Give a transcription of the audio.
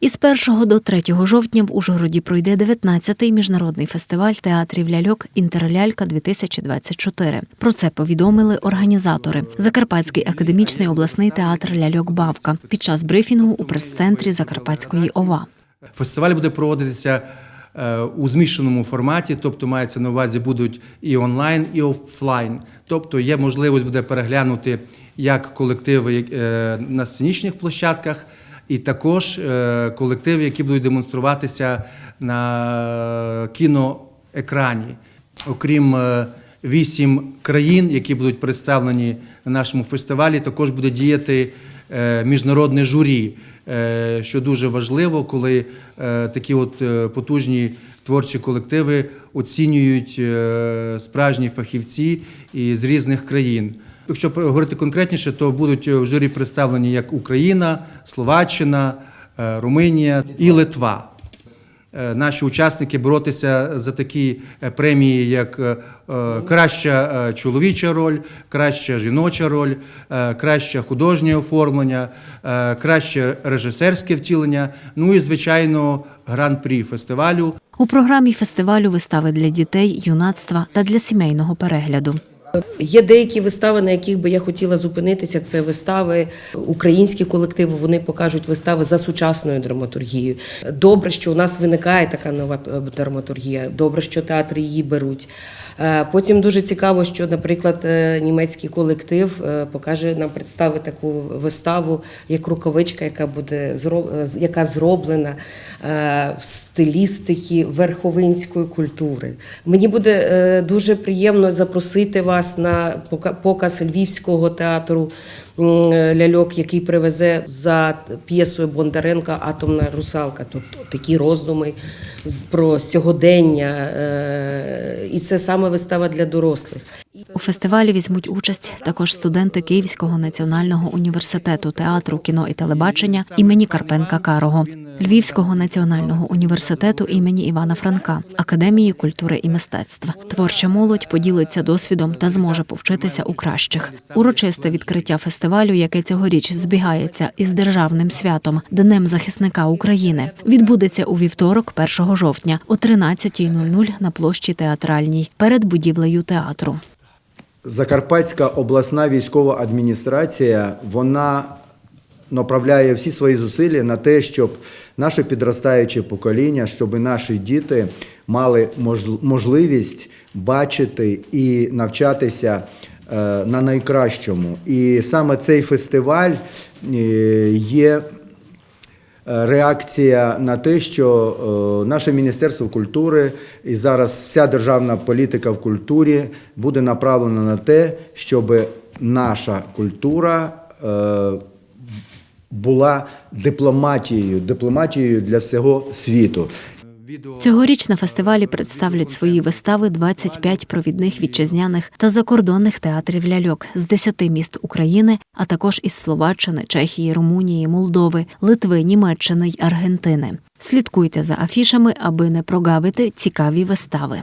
Із 1 до 3 жовтня в Ужгороді пройде 19-й міжнародний фестиваль театрів ляльок Інтерлялька 2024 Про це повідомили організатори. Закарпатський академічний обласний театр ляльок Бавка під час брифінгу у прес-центрі Закарпатської ОВА. Фестиваль буде проводитися е, у змішаному форматі, тобто мається на увазі будуть і онлайн, і офлайн. Тобто є можливість буде переглянути як колективи е, на сценічних площадках, і також е, колективи, які будуть демонструватися на кіноекрані. Окрім е, вісім країн, які будуть представлені на нашому фестивалі, також буде діяти е, міжнародне журі, що дуже важливо, коли такі от потужні творчі колективи оцінюють справжні фахівці із різних країн. Якщо говорити конкретніше, то будуть в журі представлені як Україна, Словаччина, е, Румунія і Литва. Е, Наші учасники боротися за такі е, премії, як е, е, краща е, чоловіча роль, краща жіноча роль, е, краще художнє оформлення, е, краще режисерське втілення. Ну і звичайно, гран-прі фестивалю. У програмі фестивалю вистави для дітей, юнацтва та для сімейного перегляду. Є деякі вистави, на яких би я хотіла зупинитися. Це вистави українські колективи. Вони покажуть вистави за сучасною драматургією. Добре, що у нас виникає така нова е, драматургія. Добре, що театри її беруть. Е, Потім дуже цікаво, що, наприклад, е, німецький колектив покаже нам представить таку виставу, як рукавичка, яка буде яка зроблена в стилістики верховинської культури. Мені буде дуже приємно запросити вас на показ Львівського театру ляльок, який привезе за п'єсою Бондаренка Атомна русалка. Тобто такі роздуми про сьогодення. е, І це саме вистава для дорослих. У фестивалі візьмуть участь також студенти Київського національного університету театру, кіно і телебачення імені Карпенка Карого, Львівського національного університету імені Івана Франка, Академії культури і мистецтва. Творча молодь поділиться досвідом та зможе повчитися у кращих. Урочисте відкриття фестивалю, яке цьогоріч збігається із державним святом Днем захисника України, відбудеться у вівторок, 1 жовтня, о 13.00 на площі театральній перед будівлею театру. Закарпатська обласна військова адміністрація вона направляє всі свої зусилля на те, щоб наше підростаюче покоління, щоб наші діти мали можливість бачити і навчатися е, на найкращому. І саме цей фестиваль е, є реакція на те, що е, наше Міністерство культури і зараз вся державна політика в культурі буде направлена на те, щоб наша культура е, була дипломатією, дипломатією для всього світу. Цьогоріч на фестивалі представлять свої вистави 25 провідних вітчизняних та закордонних театрів ляльок з 10 міст України, а також із Словаччини, Чехії, Румунії, Молдови, Литви, Німеччини й Аргентини. Слідкуйте за афішами, аби не прогавити цікаві вистави.